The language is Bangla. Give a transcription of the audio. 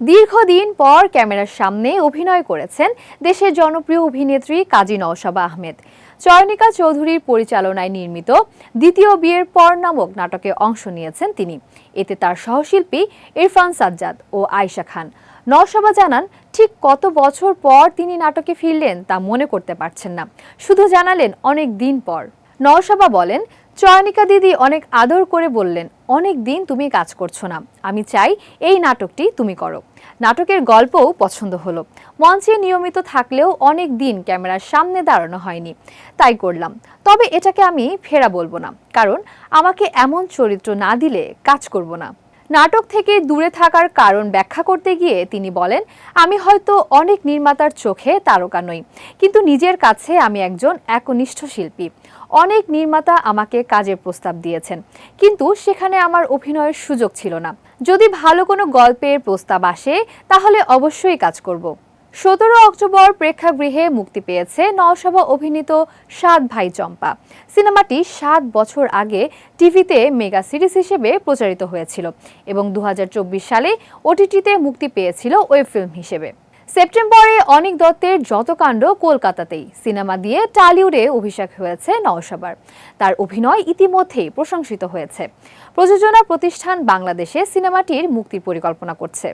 দীর্ঘদিন পর ক্যামেরার সামনে অভিনয় করেছেন দেশের জনপ্রিয় অভিনেত্রী কাজী নওশাবা আহমেদ। চয়নিকা চৌধুরীর পরিচালনায় নির্মিত দ্বিতীয় বিয়ের পর নামক নাটকে অংশ নিয়েছেন তিনি। এতে তার সহশিল্পী ইরফান সাজ্জাদ ও আয়শা খান। নওশাবা জানান, ঠিক কত বছর পর তিনি নাটকে ফিরলেন তা মনে করতে পারছেন না। শুধু জানালেন অনেক দিন পর। নওশাবা বলেন চয়নিকা দিদি অনেক আদর করে বললেন, অনেক দিন তুমি কাজ করছ না। আমি চাই এই নাটকটি তুমি করো। নাটকের গল্পও পছন্দ হলো। মঞ্চে নিয়মিত থাকলেও অনেক দিন ক্যামেরার সামনে দাঁড়ানো হয়নি। তাই করলাম। তবে এটাকে আমি ফেরা বলব না, কারণ আমাকে এমন চরিত্র না দিলে কাজ করব না। নাটক থেকে দূরে থাকার কারণ ব্যাখ্যা করতে গিয়ে তিনি বলেন, আমি হয়তো অনেক নির্মাতার চোখে তারকা নই, কিন্তু নিজের কাছে আমি একজন একনিষ্ঠ শিল্পী। অনেক নির্মাতা আমাকে কাজের প্রস্তাব দিয়েছেন, কিন্তু সেখানে আমার অভিনয়ের সুযোগ ছিল না। যদি ভালো কোনো গল্পের প্রস্তাব আসে, তাহলে অবশ্যই কাজ করব। সতেরো অক্টোবর প্রেক্ষাগৃহে মুক্তি পেয়েছে নওশাবা অভিনীত সাত ভাই চম্পা। সিনেমাটি সাত বছর আগে টিভিতে মেগা সিরিজ হিসেবে প্রচারিত হয়েছিল এবং দু হাজার চব্বিশ সালে ওটিটিতে মুক্তি পেয়েছিল ওয়েব ফিল্ম হিসেবে। সেপ্টেম্বরে অনিক দত্তের যত কাণ্ড কলকাতাতেই সিনেমা দিয়ে টালিউডে অভিষেক হয়েছে নওশাবার। তার অভিনয় ইতিমধ্যেই প্রশংসিত হয়েছে। প্রযোজনা প্রতিষ্ঠান বাংলাদেশে সিনেমাটির মুক্তির পরিকল্পনা করছে।